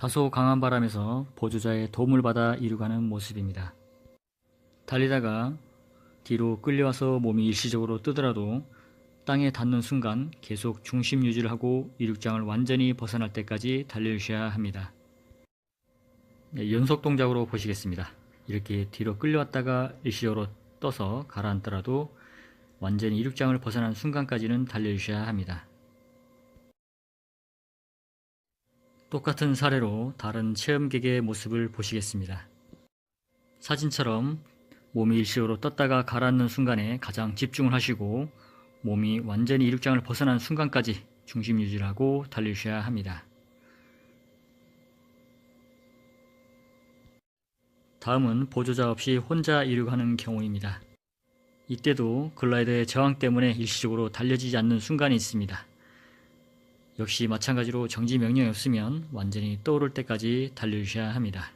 다소 강한 바람에서 보조자의 도움을 받아 이륙하는 모습입니다. 달리다가 뒤로 끌려와서 몸이 일시적으로 뜨더라도 땅에 닿는 순간 계속 중심 유지를 하고 이륙장을 완전히 벗어날 때까지 달려주셔야 합니다. 네, 연속 동작으로 보시겠습니다. 이렇게 뒤로 끌려왔다가 일시적으로 떠서 가라앉더라도 완전히 이륙장을 벗어난 순간까지는 달려주셔야 합니다. 똑같은 사례로 다른 체험객의 모습을 보시겠습니다. 사진처럼 몸이 일시적으로 떴다가 가라앉는 순간에 가장 집중을 하시고 몸이 완전히 이륙장을 벗어난 순간까지 중심 유지를 하고 달려주셔야 합니다. 다음은 보조자 없이 혼자 이륙하는 경우입니다. 이때도 글라이더의 저항 때문에 일시적으로 달려지지 않는 순간이 있습니다. 역시 마찬가지로 정지 명령이 없으면 완전히 떠오를 때까지 달려주셔야 합니다.